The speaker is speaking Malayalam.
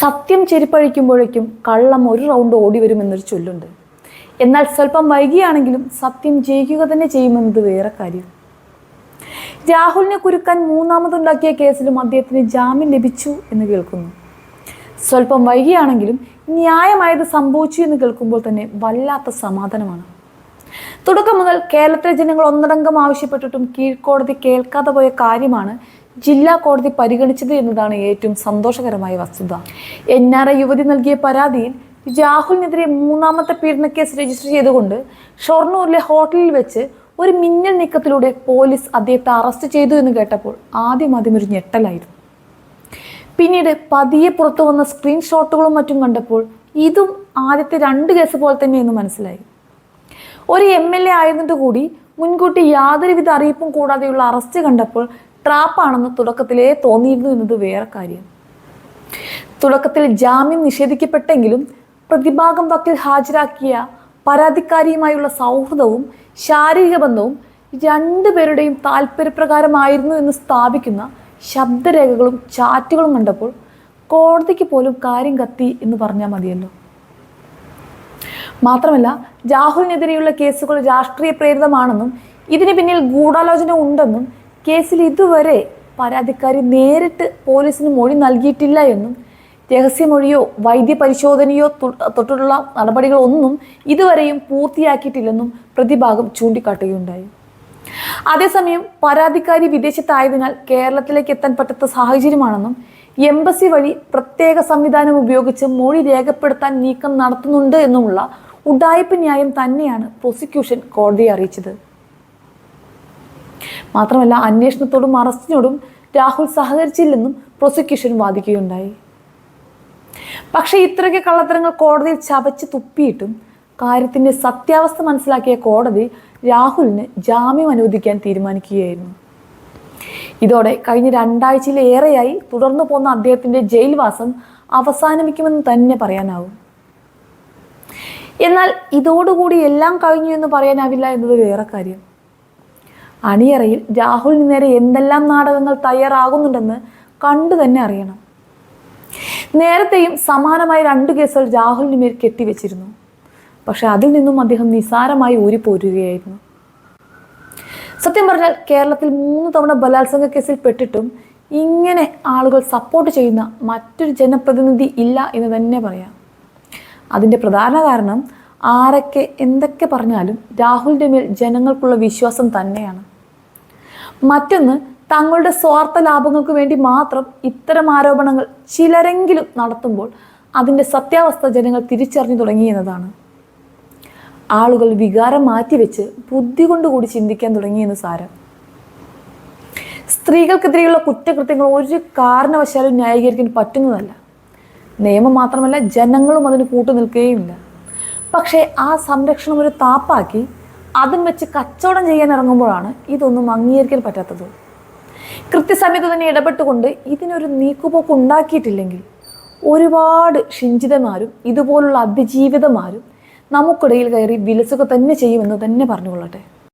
സത്യം ചെരിപ്പഴിക്കുമ്പോഴേക്കും കള്ളം ഒരു റൗണ്ട് ഓടി വരുമെന്നൊരു ചൊല്ലുണ്ട്. എന്നാൽ സ്വല്പം വൈകിയാണെങ്കിലും സത്യം ജയിക്കുക തന്നെ ചെയ്യുമെന്നത് വേറെ കാര്യം. രാഹുലിനെ കുരുക്കാൻ മൂന്നാമതുണ്ടാക്കിയ കേസിലും അദ്ദേഹത്തിന് ജാമ്യം ലഭിച്ചു എന്ന് കേൾക്കുന്നു. സ്വല്പം വൈകിയാണെങ്കിലും ന്യായമായത് സംഭവിച്ചു എന്ന് കേൾക്കുമ്പോൾ തന്നെ വല്ലാത്ത സമാധാനമാണ്. തുടക്കം മുതൽ കേരളത്തിലെ ജനങ്ങൾ ഒന്നടങ്കം ആവശ്യപ്പെട്ടിട്ടും കീഴ്ക്കോടതി കേൾക്കാതെ പോയ കാര്യമാണ് ജില്ലാ കോടതി പരിഗണിച്ചത് എന്നതാണ് ഏറ്റവും സന്തോഷകരമായ വസ്തുത. എൻ ആർ ഐ യുവതി നൽകിയ പരാതിയിൽ രാഹുലിനെതിരെ മൂന്നാമത്തെ പീഡനക്കേസ് രജിസ്റ്റർ ചെയ്തുകൊണ്ട് ഷൊർണൂരിലെ ഹോട്ടലിൽ വെച്ച് ഒരു മിന്നൽ നീക്കത്തിലൂടെ പോലീസ് അദ്ദേഹത്തെ അറസ്റ്റ് ചെയ്തു എന്ന് കേട്ടപ്പോൾ ആദ്യം ആദ്യം ഒരു ഞെട്ടലായിരുന്നു. പിന്നീട് പതിയെ പുറത്തു വന്ന സ്ക്രീൻഷോട്ടുകളും മറ്റും കണ്ടപ്പോൾ ഇതും ആദ്യത്തെ രണ്ട് കേസ് പോലെ തന്നെ എന്ന് മനസ്സിലായി. ഒരു എം എൽ എ ആയതിന്റെ കൂടി മുൻകൂട്ടി യാതൊരുവിധ അറിയിപ്പും കൂടാതെയുള്ള അറസ്റ്റ് കണ്ടപ്പോൾ ട്രാപ്പാണെന്ന് തുടക്കത്തിലേ തോന്നിയിരുന്നു എന്നത് വേറെ കാര്യം. തുടക്കത്തിൽ ജാമ്യം നിഷേധിക്കപ്പെട്ടെങ്കിലും പ്രതിഭാഗം വക്കിൽ ഹാജരാക്കിയ പരാതിക്കാരിയുമായുള്ള സൗഹൃദവും ശാരീരിക ബന്ധവും രണ്ടുപേരുടെയും താല്പര്യപ്രകാരമായിരുന്നു എന്ന് സ്ഥാപിക്കുന്ന ശബ്ദരേഖകളും ചാറ്റുകളും കണ്ടപ്പോൾ കോടതിക്ക് പോലും കാര്യം കത്തി എന്ന് പറഞ്ഞാൽ മതിയല്ലോ. മാത്രമല്ല രാഹുലിനെതിരെയുള്ള കേസുകൾ രാഷ്ട്രീയ പ്രേരിതമാണെന്നും ഇതിന് പിന്നിൽ ഗൂഢാലോചന ഉണ്ടെന്നും കേസിൽ ഇതുവരെ പരാതിക്കാരി നേരിട്ട് പോലീസിന് മൊഴി നൽകിയിട്ടില്ല എന്നും രഹസ്യമൊഴിയോ വൈദ്യപരിശോധനയോ പരിശോധനയോ തൊട്ടുള്ള നടപടികളൊന്നും ഇതുവരെയും പൂർത്തിയാക്കിയിട്ടില്ലെന്നും പ്രതിഭാഗം ചൂണ്ടിക്കാട്ടുകയുണ്ടായി. അതേസമയം പരാതിക്കാരി വിദേശത്തായതിനാൽ കേരളത്തിലേക്ക് എത്താൻ പറ്റാത്ത സാഹചര്യമാണെന്നും എംബസി വഴി പ്രത്യേക സംവിധാനം ഉപയോഗിച്ച് മൊഴി രേഖപ്പെടുത്താൻ നീക്കം നടത്തുന്നുണ്ട് എന്നുമുള്ള ഉഡായിപ്പ് ന്യായം തന്നെയാണ് പ്രോസിക്യൂഷൻ കോടതിയെ അറിയിച്ചത്. മാത്രമല്ല അന്വേഷണത്തോടും അറസ്റ്റിനോടും രാഹുൽ സഹകരിച്ചില്ലെന്നും പ്രോസിക്യൂഷൻ വാദിക്കുകയുണ്ടായി. പക്ഷെ ഇത്രയ്ക്ക് കള്ളത്തരങ്ങൾ കോടതിയിൽ ചവച്ച് തുപ്പിയിട്ടും കാര്യത്തിന്റെ സത്യാവസ്ഥ മനസ്സിലാക്കിയ കോടതി രാഹുലിന് ജാമ്യം അനുവദിക്കാൻ തീരുമാനിക്കുകയായിരുന്നു. ഇതോടെ കഴിഞ്ഞ രണ്ടാഴ്ചയിലേറെയായി തുടർന്നു പോകുന്ന അദ്ദേഹത്തിന്റെ ജയിൽവാസം അവസാനിപ്പിക്കുമെന്ന് തന്നെ പറയാനാവും. എന്നാൽ ഇതോടുകൂടി എല്ലാം കഴിഞ്ഞു എന്ന് പറയാനാവില്ല എന്നത് വേറെ കാര്യം. അണിയറയിൽ രാഹുലിന് നേരെ എന്തെല്ലാം നാടകങ്ങൾ തയ്യാറാകുന്നുണ്ടെന്ന് കണ്ടു തന്നെ അറിയണം. നേരത്തെയും സമാനമായ രണ്ട് കേസുകൾ രാഹുലിന് മേൽ കെട്ടിവെച്ചിരുന്നു. പക്ഷെ അതിൽ നിന്നും അദ്ദേഹം നിസാരമായി ഊരിപ്പോരുകയായിരുന്നു. സത്യം പറഞ്ഞാൽ കേരളത്തിൽ മൂന്ന് തവണ ബലാത്സംഗ കേസിൽ പെട്ടിട്ടും ഇങ്ങനെ ആളുകൾ സപ്പോർട്ട് ചെയ്യുന്ന മറ്റൊരു ജനപ്രതിനിധി ഇല്ല എന്ന് തന്നെ പറയാം. അതിന്റെ പ്രധാന കാരണം ആരൊക്കെ എന്തൊക്കെ പറഞ്ഞാലും രാഹുലിന്റെ മേൽ ജനങ്ങൾക്കുള്ള വിശ്വാസം തന്നെയാണ്. മറ്റൊന്ന് തങ്ങളുടെ സ്വാർത്ഥ ലാഭങ്ങൾക്ക് വേണ്ടി മാത്രം ഇത്തരം ആരോപണങ്ങൾ ചിലരെങ്കിലും നടത്തുമ്പോൾ അതിന്റെ സത്യാവസ്ഥ ജനങ്ങൾ തിരിച്ചറിഞ്ഞു തുടങ്ങി എന്നതാണ്. ആളുകൾ വികാരം മാറ്റിവെച്ച് ബുദ്ധി കൊണ്ടുകൂടി ചിന്തിക്കാൻ തുടങ്ങിയെന്ന് സാരം. സ്ത്രീകൾക്കെതിരെയുള്ള കുറ്റകൃത്യങ്ങൾ ഒരു കാരണവശാലും ന്യായീകരിക്കാൻ പറ്റുന്നതല്ല. നിയമം മാത്രമല്ല ജനങ്ങളും അതിന് കൂട്ടുനിൽക്കുകയുമില്ല പക്ഷേ ആ സംരക്ഷണം ഒരു താപ്പാക്കി അതും വെച്ച് കച്ചവടം ചെയ്യാൻ ഇറങ്ങുമ്പോഴാണ് ഇതൊന്നും അംഗീകരിക്കാൻ പറ്റാത്തത്. കൃത്യസമയത്ത് തന്നെ ഇടപെട്ടുകൊണ്ട് ഇതിനൊരു നീക്കുപോക്ക് ഉണ്ടാക്കിയിട്ടില്ലെങ്കിൽ ഒരുപാട് ഷിഞ്ചിതമാരും ഇതുപോലുള്ള അതിജീവിതമാരും നമുക്കിടയിൽ കയറി വിലസുക തന്നെ ചെയ്യുമെന്ന് തന്നെ പറഞ്ഞുകൊള്ളട്ടെ.